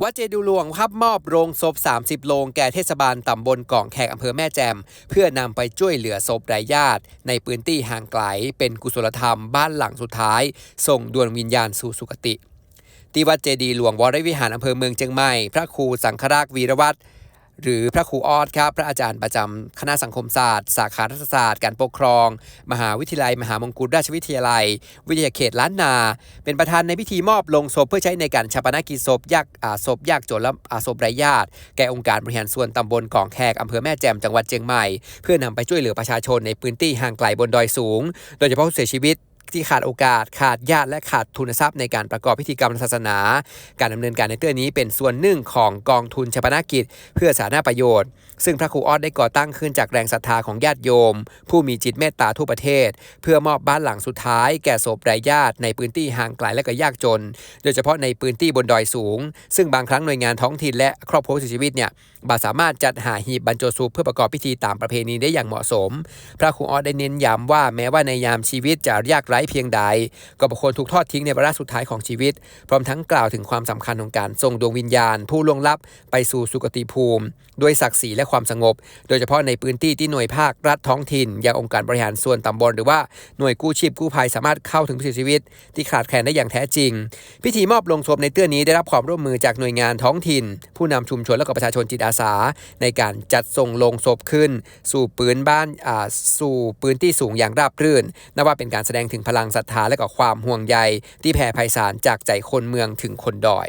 วัดเจดูหลวงครับมอบโรงศพ 30 โรงแก่เทศบาลตำบลก่องแขกอำเภอแม่แจ่มเพื่อนำไปช่วยเหลือศพไร้ญาติ ในพื้นที่ห่างไกล เป็นกุศลธรรมบ้านหลังสุดท้าย ส่งดวงวิญญาณสู่สุคติที่วัดเจดีหลวงวรวิหารอำเภอเมืองเชียงใหม่ พระครูสังฆราชวีรวัตร หรือพระครูออดครับพระอาจารย์ประจำคณะสังคมศาสตร์ สาขารัฐศาสตร์ การปกครอง มหาวิทยาลัย มหามงกุฎราชวิทยาลัย วิทยาเขตล้านนา เป็นประธานในพิธีมอบลงศพเพื่อใช้ในการชาปนกิจศพยากศพยากจนและศพไร้ญาติ แก่องค์การบริหารส่วนตำบลกองแขกอำเภอแม่แจ่มจังหวัดเชียงใหม่ เพื่อนำไปช่วยเหลือประชาชนในพื้นที่ห่างไกลบนดอยสูง โดยเฉพาะผู้เสียชีวิต ที่ขาดโอกาสขาดญาติและขาดทุนทรัพย์ในการประกอบพิธีกรรมศาสนา การดำเนินการในเรื่องนี้เป็นส่วนหนึ่งของกองทุนชาปนกิจ เพื่อสาธารณประโยชน์ ซึ่งพระครูออดได้ก่อตั้งขึ้นจากแรงศรัทธาของญาติโยม ผู้มีจิตเมตตาทั่วประเทศ เพื่อมอบบ้านหลังสุดท้าย แก่ศพไร้ญาติในพื้นที่ห่างไกลและก็ยากจน โดยเฉพาะในพื้นที่บนดอยสูง ซึ่งบางครั้งหน่วยงานท้องถิ่นและครอบครัวผู้เสียชีวิตเนี่ยบาสามารถจัดหาหีบบรรจุศพเพื่อประกอบพิธีตามประเพณีได้อย่างเหมาะสม พระครูออดได้เน้นย้ำว่าแม้ว่าในยามชีวิตจะยากไร้เพียงใด ก็บุคคลถูกทอดทิ้งในวาระสุดท้ายของชีวิต พร้อมทั้งกล่าวถึงความสำคัญของการส่งดวงวิญญาณ ผู้ล่วงลับไปสู่สุคติภูมิ ด้วยศักดิ์ศรีและความสงบ โดยเฉพาะในพื้นที่ที่หน่วยภาครัฐท้องถิ่นอย่างองค์การบริหารส่วนตำบลหรือว่าหน่วยกู้ชีพกู้ภัยสามารถเข้าถึงผู้เสียชีวิต ที่ขาดแคลนได้อย่างแท้จริง พิธีมอบลงศพในเตื้อนี้ได้รับความร่วมมือจากหน่วยงานท้องถิ่น ผู้นำชุมชนและก็ประชาชนจิตอาสา ในการจัดส่งลงศพขึ้น สู่ปืนบ้านสู่พื้นที่สูงอย่างราบรื่นนับว่าเป็นการแสดงถึงพลังศรัทธาและก็ความห่วงใยที่แผ่ไพศาลจากใจคนเมืองถึงคนดอย